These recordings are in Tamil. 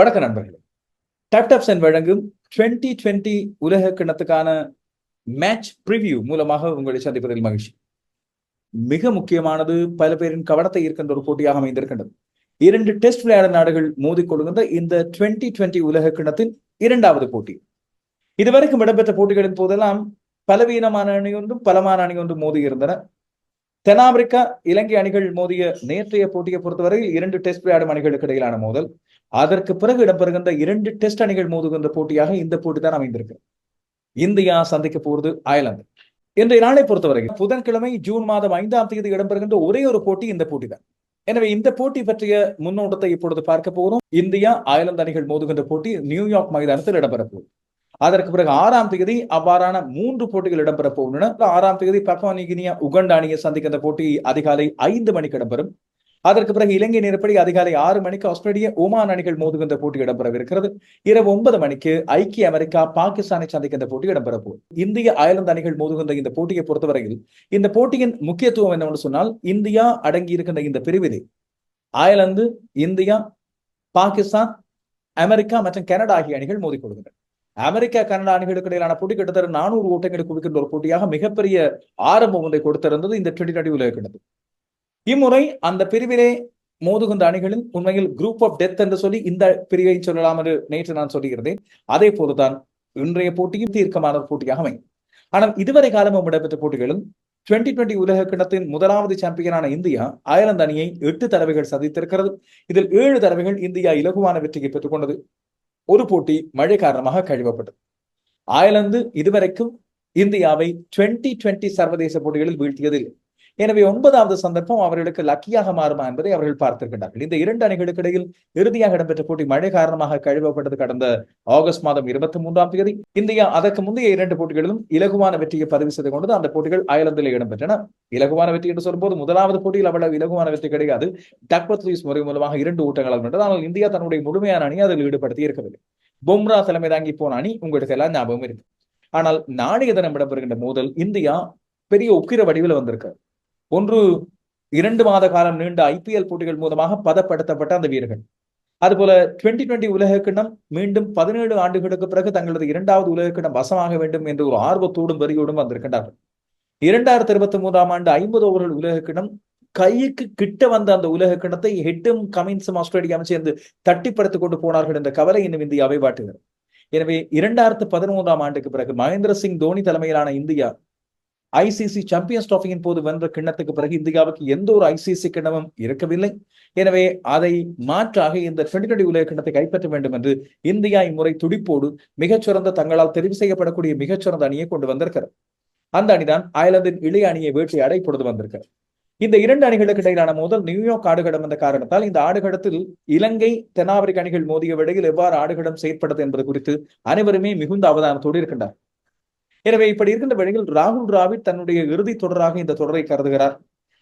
வணக்க நண்பர்களே. டாப்டாப்சன் வழங்கும் டுவெண்ட்டி டுவெண்ட்டி உலக கிண்ணத்துக்கான மேட்ச் ப்ரிவியூ மூலமாக உங்களை சந்திப்பதில் மகிழ்ச்சி. மிக முக்கியமானது பல பேரின் கவனத்தை இருக்கின்ற ஒரு போட்டியாக அமைந்திருக்கின்றது. இரண்டு டெஸ்ட் விளையாட நாடுகள் மோதிக்கொள்கின்ற இந்த டுவெண்ட்டி டுவெண்ட்டி உலக கிண்ணத்தின் இரண்டாவது போட்டி. இதுவரைக்கும் இடம்பெற்ற போட்டிகளின் போதெல்லாம் பலவீனமான அணி ஒன்றும் பலமான அணி ஒன்றும் மோதி இருந்தன. தென்னாப்பிரிக்கா இலங்கை அணிகள் மோதிய நேற்றைய போட்டியை பொறுத்தவரையில் இரண்டு டெஸ்ட் விளையாடும் அணிகளுக்கு இடையிலான மோதல். அதற்கு பிறகு இடம்பெறுகின்ற இரண்டு டெஸ்ட் அணிகள் மோதுகின்ற போட்டியாக இந்த போட்டி தான் அமைந்திருக்கு இந்தியா சந்திக்க போவது அயர்லாந்து. இன்றைய நாளை பொறுத்தவரை புதன்கிழமை ஜூன் மாதம் ஐந்தாம் தேதி இடம்பெறுகின்ற ஒரே ஒரு போட்டி இந்த போட்டி தான் எனவே இந்த போட்டி பற்றிய முன்னோட்டத்தை இப்பொழுது பார்க்க போகிறோம். இந்தியா அயர்லாந்து அணிகள் மோதுகின்ற போட்டி நியூயார்க் மைதானத்தில் இடம்பெற போகுது. அதற்கு பிறகு ஆறாம் தேதி அவ்வாறான மூன்று போட்டிகள் இடம்பெற போகின்றன. ஆறாம் தேதி பப்பா நிகினியா உகண்டா அணியை சந்திக்கின்ற போட்டி அதிகாலை ஐந்து மணிக்கு இடம்பெறும். அதற்கு பிறகு இலங்கை நேரப்படி அதிகாலை ஆறு மணிக்கு ஆஸ்திரேலிய ஒமான் அணிகள் மோதுகின்ற போட்டி இடம்பெறவிருக்கிறது. இரவு ஒன்பது மணிக்கு ஐக்கிய அமெரிக்கா பாகிஸ்தானை சந்திக்கின்ற போட்டி இடம்பெற போகுது இந்திய அயர்லாந்து அணிகள் மோதுகின்ற இந்த போட்டியை பொறுத்தவரையில் இந்த போட்டியின் முக்கியத்துவம் என்னவென்று சொன்னால் இந்தியா அடங்கி இருக்கின்ற இந்த பிரிவிலே அயர்லாந்து இந்தியா பாகிஸ்தான் அமெரிக்கா மற்றும் கனடா ஆகிய அணிகள் மோதிக்கொள்கின்றன அமெரிக்கா கனடா அணிகளுக்கு இடையிலான போட்டி கிட்டத்தட்ட நானூறு ஓட்டங்களை குவிக்கின்ற ஒரு போட்டியாக மிகப்பெரிய ஆரம்பம் ஒன்றை கொடுத்திருந்தது இந்த டுவெண்டி டுவெண்டி உலக கிடந்தது இம்முறை அந்த பிரிவிலே மோதுகின்ற அணிகளில் உண்மையில் குரூப் ஆஃப் டெத் என்று சொல்லி இந்த பிரிவை சொல்லலாம் என்று நேற்று நான் சொல்லுகிறேன் அதே போதுதான் இன்றைய போட்டியும் தீர்க்கமான போட்டியாக அமையும். ஆனால் இதுவரை காலமும் இடம்பெற்ற போட்டிகளும் டுவெண்டி டுவெண்டி உலக கிணத்தின் முதலாவது சாம்பியனான இந்தியா அயர்லாந்து அணியை எட்டு தடவைகள் சந்தித்திருக்கிறது. இதில் ஏழு தடவைகள் இந்தியா இலகுவான வெற்றியை பெற்றுக்கொண்டது. ஒரு போட்டி மழை காரணமாக கழுவப்பட்டது. அயர்லாந்து இதுவரைக்கும் இந்தியாவை டுவெண்டி டுவெண்டி சர்வதேச போட்டிகளில் வீழ்த்தியதில்லை. எனவே ஒன்பதாவது சந்தர்ப்பம் அவர்களுக்கு லக்கியாக மாறுமா என்பதை அவர்கள் பார்த்திருக்கின்றார்கள். இந்த இரண்டு அணிகளுக்கு இடையில் இறுதியாக இடம்பெற்ற போட்டி மழை காரணமாக கழுவப்பட்டது கடந்த ஆகஸ்ட் மாதம் இருபத்தி மூன்றாம் தேதி. இந்தியா அதற்கு முந்தைய இரண்டு போட்டிகளிலும் இலகுவான வெற்றியை பதிவு செய்து கொண்டது. அந்த போட்டிகள் அயர்லாந்தில் இடம்பெற்றன. இலகுவான வெற்றி என்று சொல்லும்போது முதலாவது போட்டியில் அவ்வளவு இலகுவான வெற்றி கிடையாது. டக்பத் லூயிஸ் முறை மூலமாக இரண்டு ஊட்டங்களால் வென்றது. ஆனால் இந்தியா தன்னுடைய முழுமையான அணி அதில் ஈடுபடுத்தி இருக்கவில்லை. பும்ரா தலைமை தாங்கி போன அணி உங்களுக்கு எல்லாம் ஞாபகம் இருக்கு. ஆனால் நாளைய தினம் இடம்பெறுகின்ற மோதல் இந்தியா பெரிய உக்கிர வடிவில் வந்திருக்கு ஒன்று இரண்டு மாத காலம் நீண்ட ஐபிஎல் போட்டிகள் மூலமாக பதப்படுத்தப்பட்ட அந்த வீரர்கள். அதுபோல டுவெண்டி டுவெண்டி உலக கிண்ணம் மீண்டும் பதினேழு ஆண்டுகளுக்கு பிறகு தங்களது இரண்டாவது உலக கிண்ணம் வசமாக வேண்டும் என்று ஒரு ஆர்வத்தோடும் வரியோடும் வந்திருக்கின்றார்கள். இரண்டாயிரத்தி இருபத்தி மூன்றாம் ஆண்டு ஐம்பது ஓவர்கள் உலக கிண்ணம் கைக்கு கிட்ட வந்த அந்த உலக கிண்ணத்தை ஹெட்டும் கமின்ஸும் ஆஸ்திரேலியாவும் சேர்ந்து தட்டிப்படுத்தி கொண்டு போனார்கள் என்ற கவலை இன்னும் இந்தியாவை வாட்டுகிறது. எனவே இரண்டாயிரத்து பதிமூன்றாம் ஆண்டுக்கு பிறகு மகேந்திர சிங் தோனி தலைமையிலான இந்தியா ஐசிசி சாம்பியன்ஸ் டிராஃபியின் போது வென்ற கிண்ணத்துக்கு பிறகு இந்தியாவுக்கு எந்த ஒரு ஐசிசி கிண்ணமும் இருக்கவில்லை. எனவே அதை மாற்றாக இந்த டுவெண்டி டுவெண்டி உலக கிண்ணத்தை கைப்பற்ற வேண்டும் என்று இந்தியா இம்முறை துடிப்போடு மிகச்சிறந்த தங்களால் தெரிவு செய்யப்படக்கூடிய மிகச்சிறந்த அணியை கொண்டு வந்திருக்கிறது. அந்த அணிதான் அயர்லாந்தின் இளைய அணியை வேட்டையாட அடைப்பொழுது வந்திருக்கிறது. இந்த இரண்டு அணிகளுக்கு இடையிலான மோதல் நியூயார்க் ஆடுகளம் என்ற காரணத்தால் இந்த ஆடுகளத்தில் இலங்கை தென்னாப்பிரிக்க அணிகள் மோதிய விடையில் எவ்வாறு ஆடுகளம் செயற்பட்டது என்பது குறித்து அனைவருமே மிகுந்த அவதானத்தோடு இருக்கின்றார் எனவே இப்படி இருக்கின்ற வேளையில் ராகுல் டிராவிட் தன்னுடைய இறுதி தொடராக இந்த தொடரை கருதுகிறார்.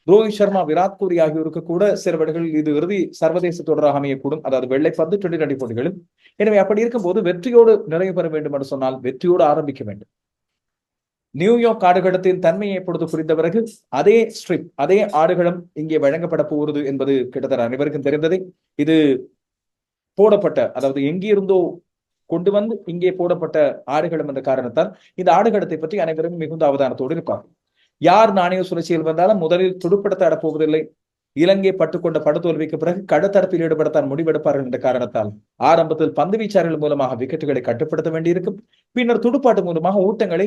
ரோஹித் சர்மா விராட் கோலி ஆகியோருக்கு கூட சில வேடுகளில் இது இறுதி சர்வதேச தொடராக அமையக்கூடும். அதாவது வெள்ளை பந்து டுவெண்டி டுவெண்டி போட்டிகளில். எனவே அப்படி இருக்கும்போது வெற்றியோடு நிறைவு பெற வேண்டும் என்று சொன்னால் வெற்றியோடு ஆரம்பிக்க வேண்டும். நியூயார்க் ஆடுகளத்தின் தன்மையை எப்பொழுது புரிந்த பிறகு அதே ஸ்ட்ரிப் அதே ஆடுகளம் இங்கே வழங்கப்பட போகிறது என்பது கிட்டத்தட்ட அனைவருக்கும் தெரிந்ததே. இது போடப்பட்ட அதாவது எங்கிருந்தோ கொண்டு வந்து இங்கே போடப்பட்ட ஆடுகளம் என்ற காரணத்தால் இந்த ஆடுகளத்தை பற்றி அனைவரும் மிகுந்த அவதானத்தோடு இருப்பார் யார் நாணய சுழற்சியில் வந்தாலும் முதலில் துடுப்படுத்த போவதில்லை இலங்கை பட்டுக்கொண்ட படுதோல்விக்கு பிறகு கடத்தரப்பில் ஈடுபடத்தான் முடிவெடுப்பார்கள் என்ற காரணத்தால் ஆரம்பத்தில் பந்து வீச்சாளர்கள் மூலமாக விக்கெட்டுகளை கட்டுப்படுத்த வேண்டியிருக்கும். பின்னர் துடுப்பாட்டு மூலமாக ஊட்டங்களை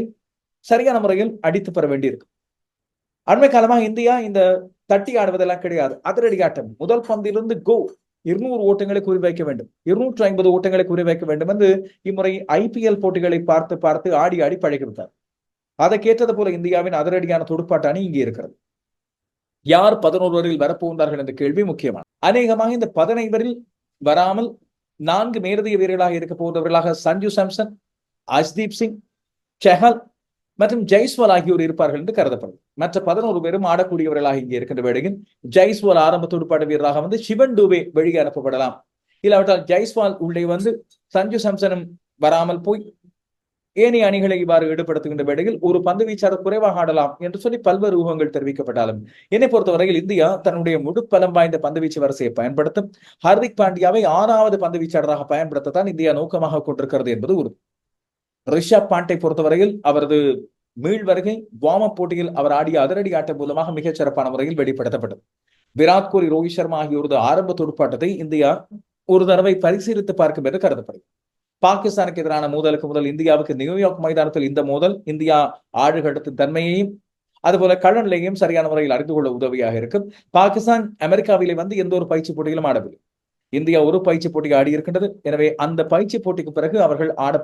சரியான முறையில் அடித்து பெற வேண்டியிருக்கும். அண்மை காலமாக இந்தியா இந்த தட்டி ஆடுவதெல்லாம் கிடையாது. அதிரடி ஆட்டம். முதல் பந்திலிருந்து கோ இருநூறு ஓட்டங்களை குறிவைக்க வேண்டும். இருநூற்று ஐம்பது ஓட்டங்களை குறிவைக்க வேண்டும் என்று இம்முறை ஐபிஎல் போட்டிகளை பார்த்து பார்த்து ஆடி ஆடி பழகிவிட்டார் அதற்கேற்றது போல இந்தியாவின் அதிரடியான துடுப்பாட்ட அணி இங்கே இருக்கிறது. யார் பதினோருவரில் வரப்போகின்றார்கள் என்ற கேள்வி முக்கியமான அநேகமாக இந்த பதினைவரில் வராமல் நான்கு மேலதிக வீரர்களாக இருக்க போகிறவர்களாக சஞ்சு சாம்சன் அஸ்தீப் சிங் செஹல் மற்றும் ஜெய்ஸ்வால் ஆகியோர் இருப்பார்கள் என்று கருதப்படும். மற்ற பதினோரு பேரும் ஆடக்கூடியவர்களாக இங்கே இருக்கின்ற வேளையில் ஜெய்ஸ்வால் ஆரம்பத்தோடு பட வீரராக வந்து சிவன் டூபே வெளியே அனுப்பப்படலாம். இல்லாவிட்டால் ஜெய்ஸ்வால் உள்ளே வந்து சஞ்சு சம்சனம் வராமல் போய் ஏனைய அணிகளை இவ்வாறு ஈடுபடுத்துகின்ற வேளையில் ஒரு பந்து வீச்சாளர் குறைவாக ஆடலாம் என்று சொல்லி பல்வேறு ஊகங்கள் தெரிவிக்கப்பட்டாலும் என்னை பொறுத்தவரையில் இந்தியா தன்னுடைய முழு பலம் வாய்ந்த பந்துவீச்சு வரிசையை பயன்படுத்தும். ஹர்திக் பாண்டியாவை ஆறாவது பந்து வீச்சாளராக பயன்படுத்தத்தான் இந்தியா நோக்கமாக கொண்டிருக்கிறது என்பது உறுதி. ரிஷப் பாண்டை பொறுத்தவரையில் அவரது மீள் வருகை வார்ம் அப் போட்டியில் அவர் ஆடிய அதிரடி ஆட்டம் மூலமாக மிகச் சிறப்பான முறையில் வெளிப்படுத்தப்பட்டது. விராட் கோலி ரோஹித் சர்மா ஆகியோரது ஆரம்ப துடுப்பாட்டத்தை இந்தியா ஒரு தடவை பரிசீலித்து பார்க்கும் என்று கருதப்படும் பாகிஸ்தானுக்கு எதிரான மோதலுக்கு முதல் இந்தியாவுக்கு நியூயார்க் மைதானத்தில் இந்த மோதல் இந்தியா ஆடுகளத்தின் தன்மையையும் அதுபோல களநிலையும் சரியான முறையில் அறிந்து கொள்ள உதவியாக இருக்கும். பாகிஸ்தான் அமெரிக்காவிலே வந்து எந்த ஒரு பயிற்சி போட்டியிலும் ஆடவில்லை. இந்தியா ஒரு பயிற்சி போட்டி ஆடி இருக்கின்றது. எனவே அந்த பயிற்சி போட்டிக்கு பிறகு அவர்கள் ஆட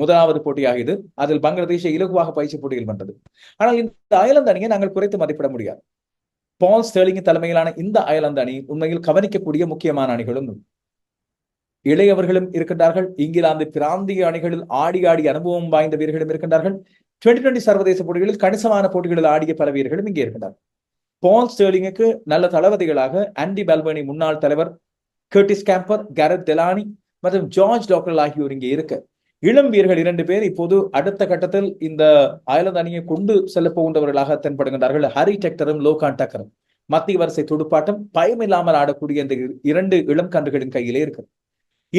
முதலாவது போட்டியாக இது அதில் பங்களாதேஷை இலகுவாக பயிற்சி போட்டியில் வென்றது. ஆனால் இந்த அயர்லாந்து அணியை நாங்கள் குறைத்து மதிப்பிட முடியாது. பால் ஸ்டேலிங் தலைமையிலான இந்த அயர்லாந்து அணி உண்மையில் கவனிக்கக்கூடிய முக்கியமான அணிகளும் இளையவர்களும் இருக்கின்றார்கள். இங்கிலாந்து பிராந்திய அணிகளில் ஆடி ஆடி அனுபவம் வாய்ந்த வீரர்களும் இருக்கின்றார்கள். டுவெண்டி டுவெண்டி சர்வதேச போட்டிகளில் கணிசமான போட்டிகளில் ஆடிய பல வீரர்களும் இங்கே இருக்கின்றார்கள். பால் ஸ்டேர்லிங்குக்கு நல்ல தளபதிகளாக ஆண்டி பல்பனி முன்னாள் தலைவர் கர்டிஸ் கேம்பர் கேரட் தெலானி மற்றும் ஜார்ஜ் டாக்டர் ஆகியோர் இங்கே இருக்க. இளம் வீரர்கள் இரண்டு பேர் இப்போது அடுத்த கட்டத்தில் இந்த அயர்லாந்து அணியை கொண்டு செல்ல போகின்றவர்களாக தென்படுகின்றார்கள். ஹரி டெக்டரும் லோகான் டக்கரும் மத்திய வரிசை துடுப்பாட்டம் பயமில்லாமல் ஆடக்கூடிய இந்த இரண்டு இளம் கன்றுகளின் கையிலே இருக்கு.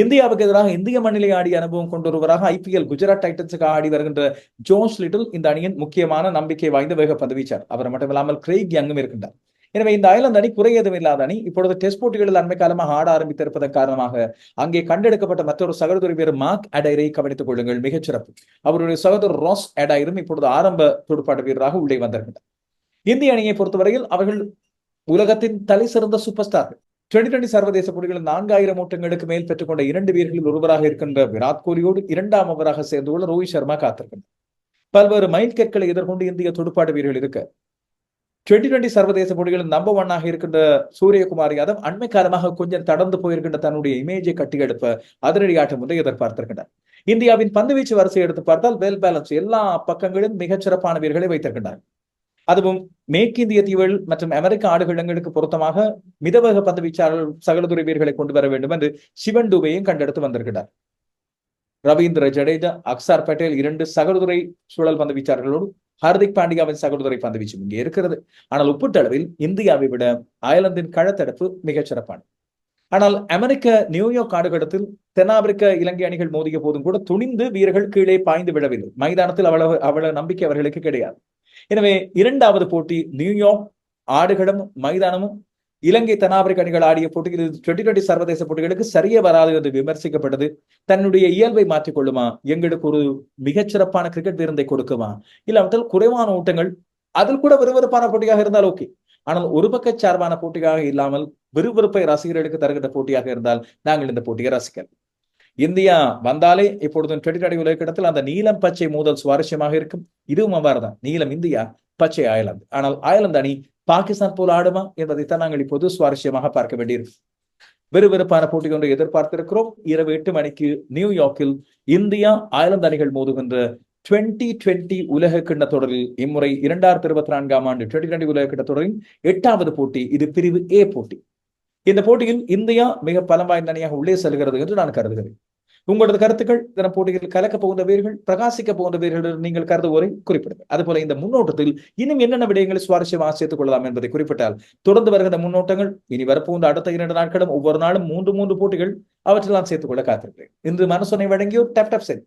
இந்தியாவுக்கு எதிராக இந்திய மண்ணிலே ஆடிய அனுபவம் கொண்டொருவராக ஐபிஎல் குஜராத் டைட்டன்ஸுக்கு ஆடி வருகின்ற ஜோஸ் லிட்டில் இந்த அணியின் முக்கியமான நம்பிக்கை வாய்ந்த வேக பந்து வீச்சார். அவர் மட்டுமில்லாமல் கிரெய்க் யங்கும் இருக்கின்றார். எனவே இந்த அயர்லாந்து அணி குறையதும் இல்லாத அணி. இப்பொழுது டெஸ்ட் போட்டிகளில் அண்மை காலமாக ஆட ஆரம்பித்திருப்பதன் காரணமாக அங்கே கண்டெடுக்கப்பட்ட மற்றொரு சகோதரி பேர் மார்க் அடைரை கவனித்துக் கொள்ளுங்கள். மிகச்சிறப்பு அவருடைய சகோதரர் ராஸ் அடைரும் இப்பொழுது ஆரம்ப துடுப்பாட்ட வீரராக உள்ளே வந்திருக்கின்றனர் இந்திய அணியை பொறுத்தவரையில் அவர்கள் உலகத்தின் தலை சிறந்த சூப்பர் ஸ்டார்கள். டுவெண்டி டுவெண்டி சர்வதேச போட்டிகளில் நான்காயிரம் ஓட்டங்களுக்கு மேல் பெற்றுக்கொண்ட இரண்டு வீரர்களில் ஒருவராக இருக்கின்ற விராட் கோலியோடு இரண்டாம் அவராக சேர்ந்துள்ள ரோஹித் சர்மா காத்திருக்கின்றனர் பல்வேறு மைல் கற்களை எதிர்கொண்டு இந்திய துடுப்பாட்ட வீரர்கள் இருக்க டுவெண்டி டுவெண்டி சர்வதேச போட்டிகளில் நம்பர் ஒன்னாக இருக்கின்ற சூரியகுமார் யாதவ் அண்மை காலமாக கொஞ்சம் தடந்து போயிருக்கின்ற தன்னுடைய இமேஜை கட்டியெடுப்ப அதிரடி ஆட்டம் எதிர்பார்த்திருக்கின்றார். இந்தியாவின் பந்துவீச்சு வரிசை எடுத்து பார்த்தால் வெல் பேலன்ஸ் எல்லா பக்கங்களிலும் மிகச்சிறப்பான வீரர்களை வைத்திருக்கின்றார். அதுவும் மேற்கிந்திய தீவுகள் மற்றும் அமெரிக்க ஆடுகளங்களுக்கு பொருத்தமாக மிதவக பந்து வீச்சாளர்கள் சகலதுறை வீரர்களை கொண்டு வர வேண்டும் என்று சிவன் டூபையும் கண்டெடுத்து வந்திருக்கிறார் ரவீந்திர ஜடேஜா அக்சார் பட்டேல் இரண்டு சகலதுறை சுழல் பந்து வீச்சாளர்களோடு ஹார்திக் பாண்டியாவின் சகோதரை பந்து வீச்சு இங்கே இருக்கிறது. ஆனால் ஒப்பீட்டளவில் இந்தியாவை விட அயர்லாந்தின் கழத்தடுப்பு மிகச் சிறப்பானது. ஆனால் அமெரிக்க நியூயார்க் ஆடுகளத்தில் தென்னாப்பிரிக்க இலங்கை அணிகள் மோதிய போதும் கூட துணிந்து வீரர்கள் கீழே பாய்ந்து விடவில்லை மைதானத்தில் அவ்வளவு அவ்வளவு நம்பிக்கை அவர்களுக்கு கிடையாது. எனவே இரண்டாவது போட்டி நியூயார்க் ஆடுகளமும் மைதானமும் இலங்கை தென்னாப்பிரிக்க அணிகள் ஆடிய போட்டியில் டுவெண்டி டுவெண்டி சர்வதேச போட்டிகளுக்கு சரியே வராது என்று விமர்சிக்கப்பட்டது. தன்னுடைய இயல்பை மாற்றிக் கொள்ளுமா எங்களுக்கு ஒரு மிகச்சிறப்பான கிரிக்கெட் வீரந்தை கொடுக்குமா? இல்லாவிட்டால் குறைவான ஓட்டங்கள் அதில் கூட விறுவிறுப்பான போட்டியாக இருந்தால் ஓகே ஆனால் ஒரு பக்க சார்பான போட்டியாக இல்லாமல் விறுவிறுப்பை ரசிகர்களுக்கு தருகின்ற போட்டியாக இருந்தால் நாங்கள் இந்த போட்டியை ரசிக்கலாம் இந்தியா வந்தாலே இப்பொழுது டுவெண்டி டுவெண்டி உலகத்தில் அந்த நீலம் பச்சை மோதல் சுவாரஸ்யமாக இருக்கும். இதுவும் அவ்வாறுதான். நீலம் இந்தியா பச்சை அயர்லாந்து. ஆனால் அயர்லாந்து அணி பாகிஸ்தான் போல் ஆடுமா என்பதைத்தான் நாங்கள் இப்போது சுவாரஸ்யமாக பார்க்க வேண்டியிருக்கும். விறுவிறுப்பான போட்டி ஒன்று எதிர்பார்த்திருக்கிறோம். இரவு எட்டு மணிக்கு நியூயார்க்கில் இந்தியா அயர்லாந்து அணிகள் மோதுகின்ற டுவெண்டி டுவெண்டி உலக கிண்ண தொடரில் இம்முறை இரண்டாயிரத்தி இருபத்தி நான்காம் ஆண்டு டுவெண்டி டுவெண்டி உலக கிண்ண தொடரின் எட்டாவது போட்டி இது பிரிவு ஏ போட்டி. இந்த போட்டியில் இந்தியா மிக பலம் வாய்ந்த அணியாக உள்ளே செல்கிறது என்று நான் கருதுகிறேன். உங்களது கருத்துக்கள் இதன போட்டியில் கலக்க போகின்ற வீரர்கள் பிரகாசிக்க போகின்ற வீரர்கள் நீங்கள் கருதுவோரை குறிப்பிடுங்கள். அதுபோல இந்த முன்னோட்டத்தில் இன்னும் என்னென்ன விடயங்களை சுவாரஸ்யமாக சேர்த்துக் கொள்ளலாம் என்பதை குறிப்பிட்டால் தொடர்ந்து வருகின்ற முன்னோட்டங்கள் இனி வரப்போகின்ற அடுத்த இரண்டு நாட்களும் ஒவ்வொரு நாளும் மூன்று மூன்று போட்டிகள் அவற்றெல்லாம் சேர்த்துக் கொள்ள காத்திருக்கிறேன். இன்று மனசுனை வழங்கியோர் டப் டப் சென்.